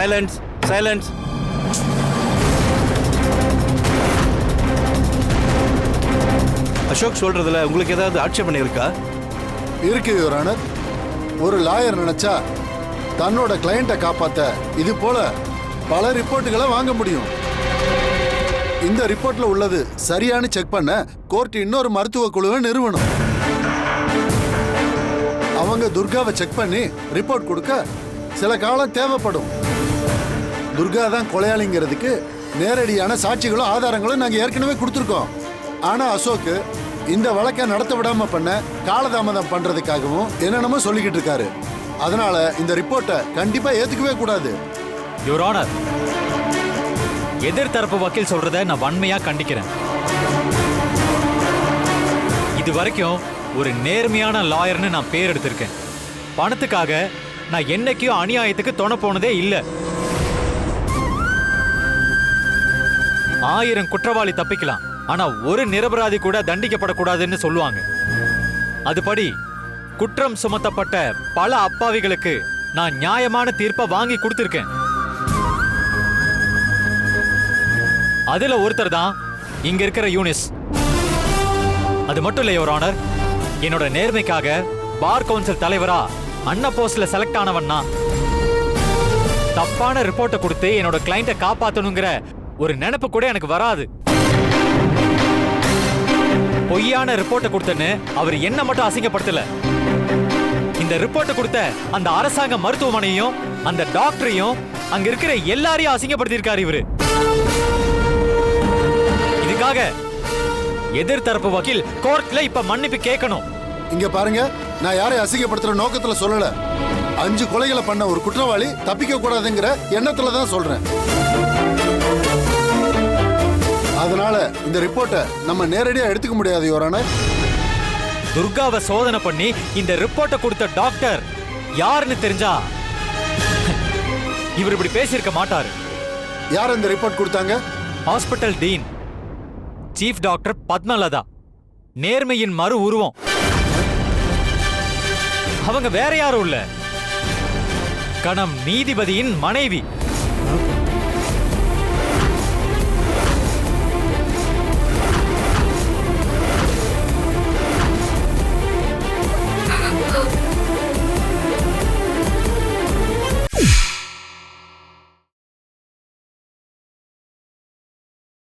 Silence silence Ashok சொல்றதுல உங்களுக்கு ஏதாவது ஆட்சேபனை இருக்கா? இருக்கு யுவரானர் ஒரு லாயர் நினைச்சா தன்னோட கிளையண்ட்டை காப்பாத்த இது போல பல ரிப்போர்ட்டுகளை வாங்க முடியும். இந்த ரிப்போர்ட்ல உள்ளது சரியானு செக் பண்ண கோர்ட் இன்னொரு மருத்துவ குழுவை நிறுவனம் அவங்க துர்காவை செக் பண்ணி ரிப்போர்ட் கொடுக்க சில காலம் தேவைப்படும். துர்கா தான் கொலையாளிங்கிறதுக்கு நேரடியான சாட்சிகளும் ஆதாரங்களும் நாங்கள் ஏற்கனவே கொடுத்துருக்கோம். ஆனால் அசோக்கு இந்த வழக்கை நடத்த விடாம பண்ண காலதாமதம் பண்றதுக்காகவும் என்னென்னமோ சொல்லிக்கிட்டு இருக்காரு. அதனால இந்த ரிப்போர்ட்டை கண்டிப்பா ஏத்துக்கவே கூடாது. யுவர் ஆனர் எதிர்த்தரப்பு வக்கீல் சொல்றத நான் வன்மையா கண்டிக்கிறேன். இது வரைக்கும் ஒரு நேர்மையான லாயர்னு நான் பேர் எடுத்திருக்கேன். பணத்துக்காக நான் என்னைக்கும் அநியாயத்துக்கு துணை போனதே இல்லை. ஆயிரம் குற்றவாளி தப்பிக்கலாம். ஆனா ஒரு நிரபராதி கூட தண்டிக்கப்படக்கூடாதுன்னு சொல்லுவாங்க. அதுபடி குற்றம் சுமத்தப்பட்ட பல அப்பாவிகளுக்கு நான் நியாயமான தீர்ப்பை வாங்கி கொடுத்துருக்கேன். அதுல ஒருத்தர் தான் இங்க இருக்கிற யூனிஸ். அது மட்டும் இல்லை யுவர் ஆனர் என்னோட நேர்மைக்காக பார் கவுன்சில் தலைவரா அண்ணா போஸ்ட்ல செலக்ட் ஆனவன் தப்பான ரிப்போர்ட்டை கொடுத்து என்னோட கிளைண்ட்டை காப்பாற்றணுங்கிற ஒரு நினைப்பு கூட எனக்கு வராது. பொய்யான ரிப்போர்ட்டை கொடுத்தேன்னு அவர் என்ன மட்டும் அசிங்கப்படுத்தல. இந்த ரிப்போர்ட்டை கொடுத்த அந்த அரசாங்க மருத்துவமனையும் அந்த டாக்டரையும் அங்க இருக்கிற எல்லாரையும் அசிங்கப்படுத்தியிருக்காரு இவரு. இதுக்காக எதிர்த்தரப்பு வக்கீல் கோர்ட்ல இப்ப மன்னிப்பு கேட்கணும். இங்க பாருங்க நான் யாரையும் அசிங்கப்படுத்துற நோக்கத்துல சொல்லல. அஞ்சு கொலைகளை பண்ண ஒரு குற்றவாளி தப்பிக்க கூடாதுங்கிற எண்ணத்துல தான் சொல்றேன். அதனால இந்த ரிப்போர்ட்டை நம்ம நேரடியா எடுத்துக்க முடியாது யுவரான துர்காவை சோதனை பண்ணி இந்த ரிப்போர்ட்டை கொடுத்த டாக்டர் யாருன்னு தெரிஞ்சா இவர் இப்படி பேசியிருக்க மாட்டாரு. யார் இந்த ரிப்போர்ட் கொடுத்தாங்க? Hospital dean. Chief doctor Padmalatha. நேர்மையின் மறு உருவம். அவங்க வேற யாரும் இல்ல. கணம் நீதிபதியின் மனைவி.